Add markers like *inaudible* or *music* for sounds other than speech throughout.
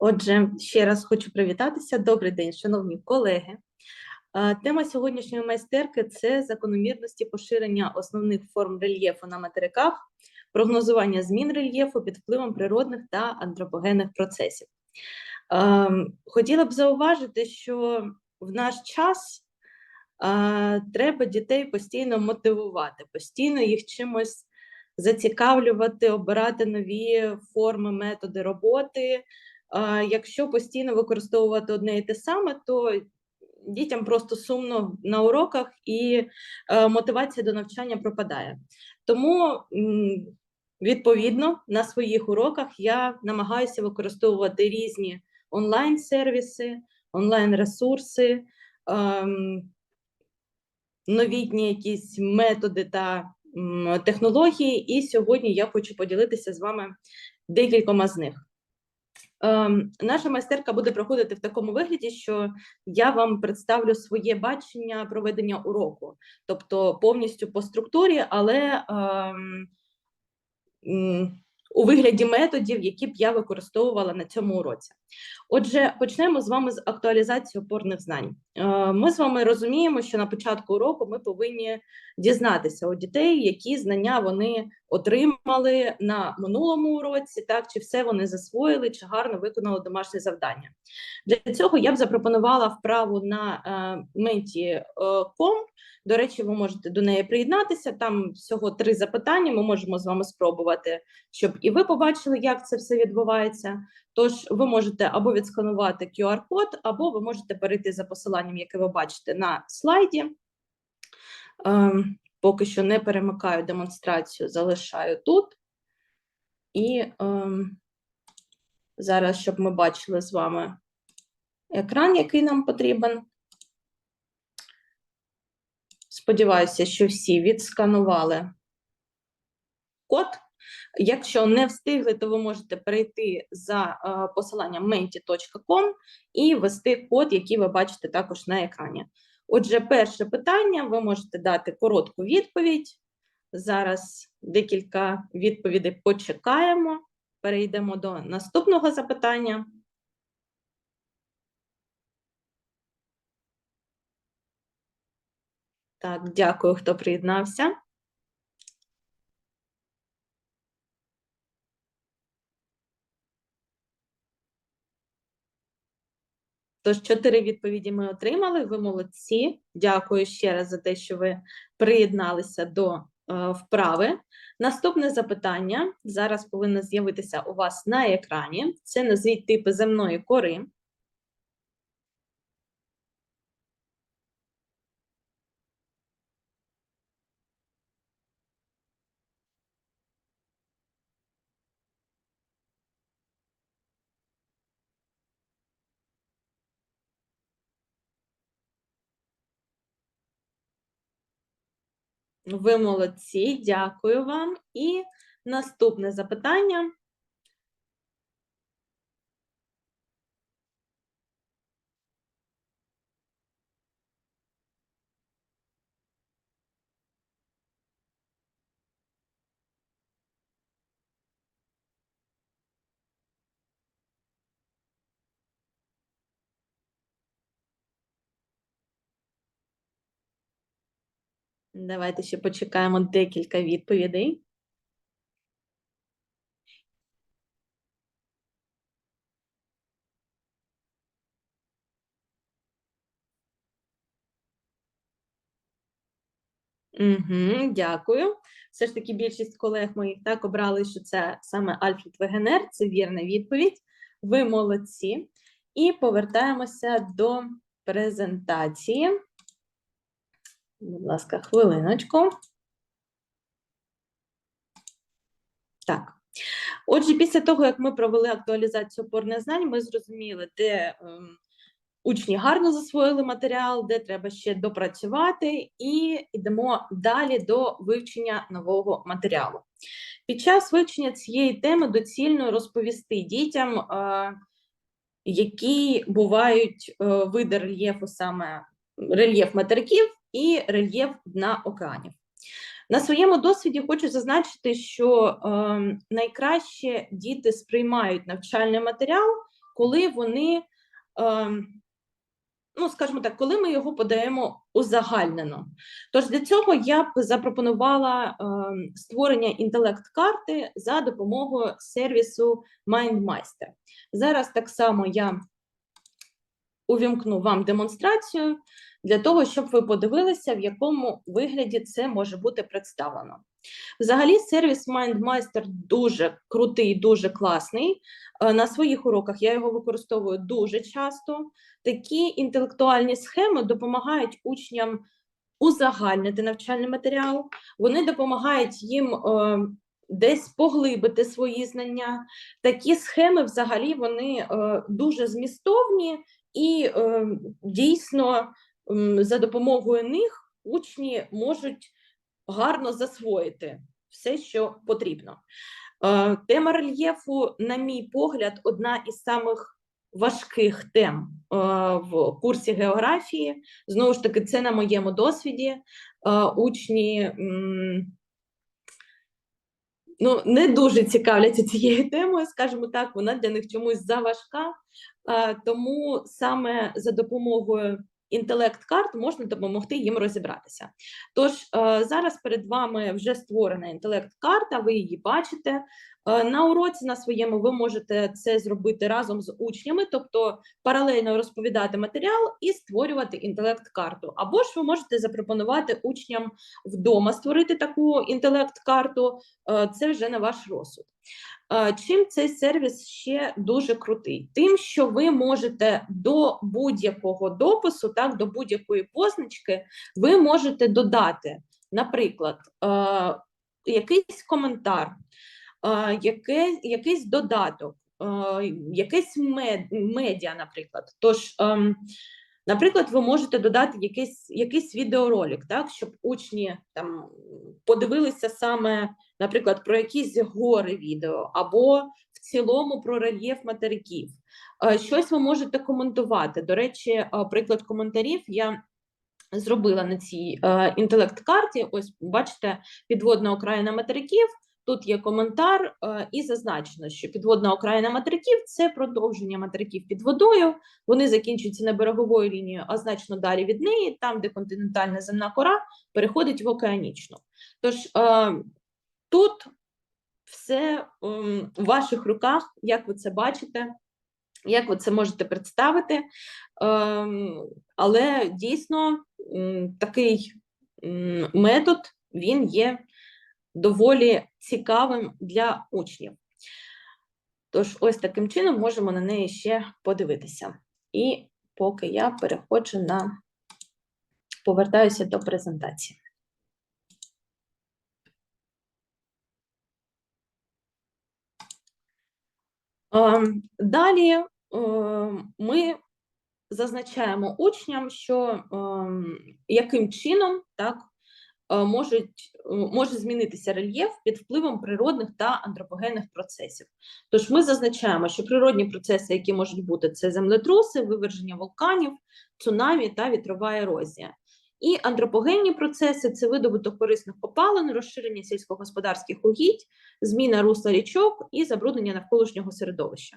Отже, ще раз хочу привітатися. Добрий день, шановні колеги. Е, Тема сьогоднішньої майстерки це закономірності поширення основних форм рельєфу на материках, прогнозування змін рельєфу під впливом природних та антропогенних процесів. Ем, Хотіла б зауважити, що в наш час е, треба дітей постійно мотивувати, постійно їх чимось зацікавлювати, обирати нові форми, методи роботи. Якщо постійно використовувати одне і те саме, то дітям просто сумно на уроках і е, мотивація до навчання пропадає. Тому відповідно на своїх уроках я намагаюся використовувати різні онлайн-сервіси, онлайн-ресурси, ем, новітні якісь методи та технології. І сьогодні я хочу поділитися з вами декількома з них. Ем, Наша майстерка буде проходити в такому вигляді, що я вам представлю своє бачення проведення уроку, тобто повністю по структурі, але ем, у вигляді методів, які б я використовувала на цьому уроці. Отже, почнемо з вами з актуалізації опорних знань. Е, Ми з вами розуміємо, що на початку уроку ми повинні дізнатися у дітей, які знання вони отримали на минулому уроці, так чи все вони засвоїли, чи гарно виконали домашнє завдання. Для цього я б запропонувала вправу на е, menti.com. До речі, ви можете до неї приєднатися. Там всього три запитання. Ми можемо з вами спробувати, щоб і ви побачили, як це все відбувається. Тож ви можете або відсканувати QR-код, або ви можете перейти за посиланням, яке ви бачите на слайді. Ем, поки що не перемикаю демонстрацію, залишаю тут. І ем, зараз, щоб ми бачили з вами екран, який нам потрібен. Сподіваюся, що всі відсканували код. Якщо не встигли, то ви можете перейти за е, посиланням menti.com і ввести код, який ви бачите також на екрані. Отже, перше питання, ви можете дати коротку відповідь. Зараз декілька відповідей почекаємо. Перейдемо до наступного запитання. Так, дякую, хто приєднався. Тож, чотири відповіді ми отримали. Ви молодці. Дякую ще раз за те, що ви приєдналися до е, вправи. Наступне запитання зараз повинно з'явитися у вас на екрані. Це назвіть типи земної кори. Ви молодці, дякую вам. І наступне запитання. Давайте ще почекаємо декілька відповідей. Угу, дякую. Все ж таки більшість колег моїх так обрали, що це саме Альфред Вегенер. Це вірна відповідь. Ви молодці. І повертаємося до презентації. Будь ласка, хвилиночку. Так. Отже, після того, як ми провели актуалізацію опорних знань, ми зрозуміли, де ем, учні гарно засвоїли матеріал, де треба ще допрацювати, і йдемо далі до вивчення нового матеріалу. Під час вивчення цієї теми доцільно розповісти дітям, е, які бувають е, види рельєфу, саме рельєф материків і рельєф дна океанів. На своєму досвіді хочу зазначити, що е, найкраще діти сприймають навчальний матеріал, коли вони, ем, ну скажімо так, коли ми його подаємо узагальнено. Тож для цього я б запропонувала ем, створення інтелект-карти за допомогою сервісу MindMeister. Зараз так само я увімкну вам демонстрацію для того, щоб ви подивилися, в якому вигляді це може бути представлено. Взагалі, сервіс MindMeister дуже крутий, дуже класний. Е, На своїх уроках я його використовую дуже часто. Такі інтелектуальні схеми допомагають учням узагальнити навчальний матеріал, вони допомагають їм е, десь поглибити свої знання. Такі схеми, взагалі, вони е, дуже змістовні і е, дійсно за допомогою них учні можуть гарно засвоїти все, що потрібно. Е, Тема рельєфу, на мій погляд, одна із самих важких тем е, в курсі географії. Знову ж таки, це на моєму досвіді. Е, Учні ну, не дуже цікавляться цією темою, скажімо так, вона для них чомусь заважка. Тому саме за допомогою інтелект-карт можна допомогти їм розібратися. Тож е, зараз перед вами вже створена інтелект-карта, ви її бачите. Е, На уроці на своєму ви можете це зробити разом з учнями, тобто паралельно розповідати матеріал і створювати інтелект-карту. Або ж ви можете запропонувати учням вдома створити таку інтелект-карту, е, це вже на ваш розсуд. Е, Чим цей сервіс ще дуже крутий? Тим, що ви можете до будь-якого допису, так, до будь-якої позначки, ви можете додати, наприклад, е, якийсь коментар, е, якийсь додаток, якесь медіа, наприклад. Тож, ем, наприклад, ви можете додати якийсь, якийсь відеоролик, так, щоб учні там подивилися саме наприклад, про якісь гори відео, або в цілому про рельєф материків. Е, Щось ви можете коментувати. До речі, е, приклад коментарів я зробила на цій е, інтелект-карті. Ось бачите, підводна окраїна материків. Тут є коментар, і зазначено, що підводна окраїна материків це продовження материків під водою. Вони закінчуються не береговою лінією, а значно далі від неї, там, де континентальна земна кора переходить в океанічну. Тож Тут все в ваших руках, як ви це бачите, як ви це можете представити. Ем, але дійсно такий метод він є доволі цікавим для учнів. Тож, ось таким чином можемо на неї ще подивитися. І поки я переходжу на повертаюся до презентації. Далі е, ми зазначаємо учням, що ем, яким чином так е, можуть, е, може змінитися рельєф під впливом природних та антропогенних процесів. Тож ми зазначаємо, що природні процеси, які можуть бути, це землетруси, виверження вулканів, цунамі та вітрова ерозія. І антропогенні процеси це видобуток корисних копалин, розширення сільськогосподарських угідь, зміна русла річок і забруднення навколишнього середовища.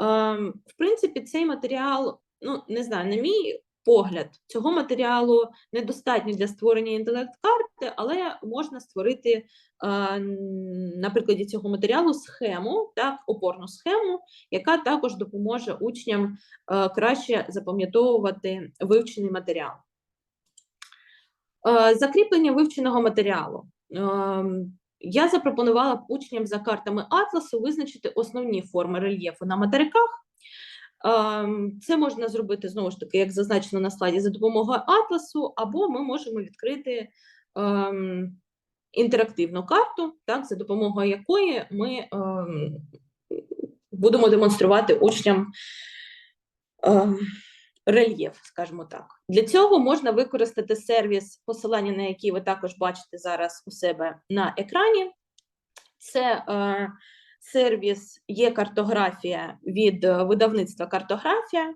Ем, В принципі, цей матеріал, ну не знаю, на мій погляд, цього матеріалу недостатньо для створення інтелект-карти, але можна створити е, на прикладі цього матеріалу схему, так, опорну схему, яка також допоможе учням е, краще запам'ятовувати вивчений матеріал. Е, Закріплення вивченого матеріалу. Ем, Я запропонувала б учням за картами атласу визначити основні форми рельєфу на материках. Ем, Це можна зробити знову ж таки, як зазначено на слайді, за допомогою атласу, або ми можемо відкрити ем, інтерактивну карту, так, за допомогою якої ми ем, будемо демонструвати учням рельєф, скажімо так. Для цього можна використати сервіс, посилання на який ви також бачите зараз у себе на екрані. Це е, сервіс є картографія від е, видавництва картографія.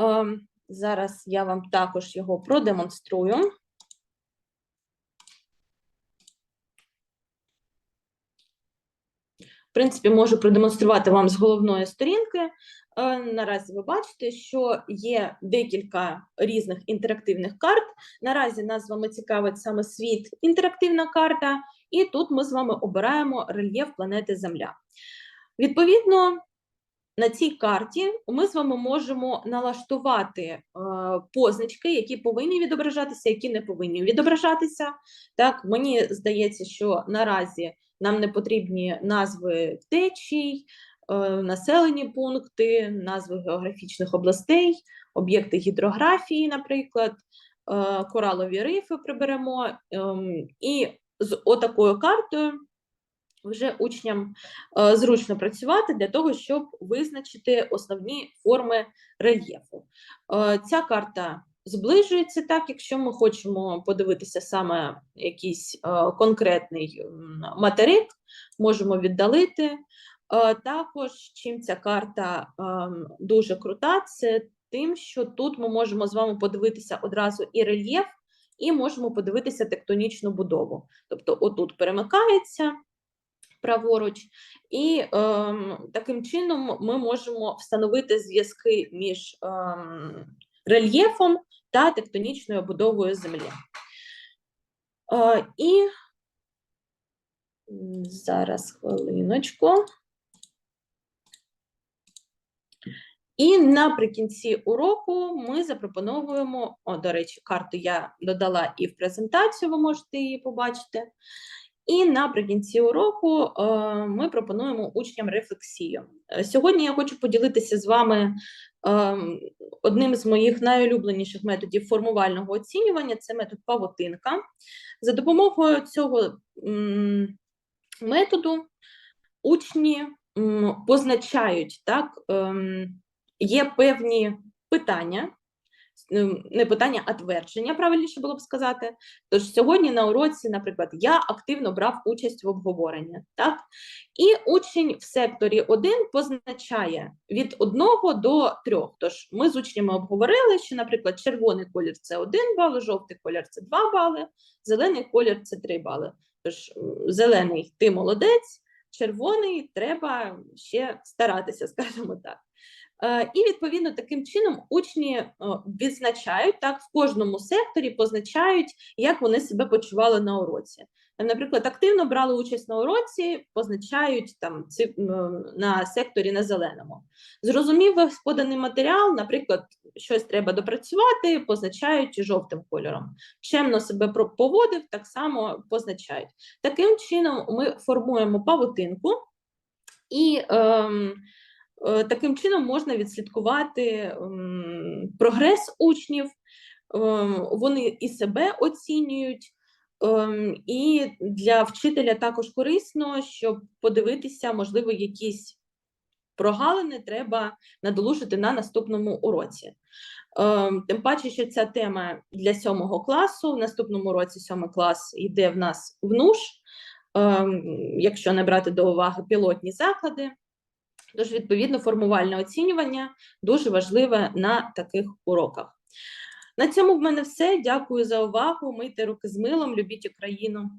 Е, зараз я вам також його продемонструю. В принципі, можу продемонструвати вам з головної сторінки. Е, Наразі ви бачите, що є декілька різних інтерактивних карт. Наразі нас з вами цікавить саме світ інтерактивна карта, і тут ми з вами обираємо рельєф планети Земля. Відповідно, на цій карті ми з вами можемо налаштувати е, позначки, які повинні відображатися, які не повинні відображатися. Так, мені здається, що наразі нам не потрібні назви течій, е, населені пункти, назви географічних областей, об'єкти гідрографії, наприклад, е, коралові рифи приберемо. ем, І з отакою картою вже учням е, зручно працювати для того, щоб визначити основні форми рельєфу. Ця карта зближується так, якщо ми хочемо подивитися саме якийсь е, конкретний материк, можемо віддалити. Е, Також чим ця карта ем, дуже крута, це тим, що тут ми можемо з вами подивитися одразу і рельєф, і можемо подивитися тектонічну будову. Тобто, отут перемикається праворуч, і ем, таким чином ми можемо встановити зв'язки між ем, рельєфом та тектонічною будовою землі. Е, і зараз хвилиночку. І наприкінці уроку ми запропонуємо, о, до речі, карту я додала і в презентацію, ви можете її побачити. І наприкінці уроку е, ми пропонуємо учням рефлексію. Е, Сьогодні я хочу поділитися з вами одним з моїх найулюбленіших методів формувального оцінювання це метод павутинка. За допомогою цього методу учні позначають так, ем, є певні питання, ем, не питання, а твердження, правильніше було б сказати. Тож сьогодні на уроці, наприклад, я активно брав участь в обговоренні, так? І учень в секторі 1 позначає від 1 до 3. Тож ми з учнями обговорили, що, наприклад, червоний колір це 1 бал, жовтий колір це 2 бали, зелений колір це 3 бали. Тож зелений ти молодець, червоний треба ще старатися, *laughs* скажімо так. Е, І відповідно таким чином учні е, відзначають так в кожному секторі, позначають, як вони себе почували на уроці. Е, Наприклад, активно брали участь на уроці, позначають там на секторі на зеленому. Зрозумів весь поданий матеріал, наприклад, щось треба допрацювати, позначають жовтим кольором. Чемно себе поводив, так само позначають. Таким чином ми формуємо павутинку, і ем, таким чином можна відслідкувати прогрес учнів, ем, вони і себе оцінюють. Ем, І для вчителя також корисно, щоб подивитися, можливо, якісь прогалини треба надолужити на наступному уроці. Тим паче, що ця тема для сьомого класу. В наступному році сьомий клас йде в нас в ем, якщо не брати до уваги пілотні заклади. Тож, відповідно, формувальне оцінювання дуже важливе на таких уроках. На цьому в мене все. Дякую за увагу. Мийте руки з милом, любіть Україну.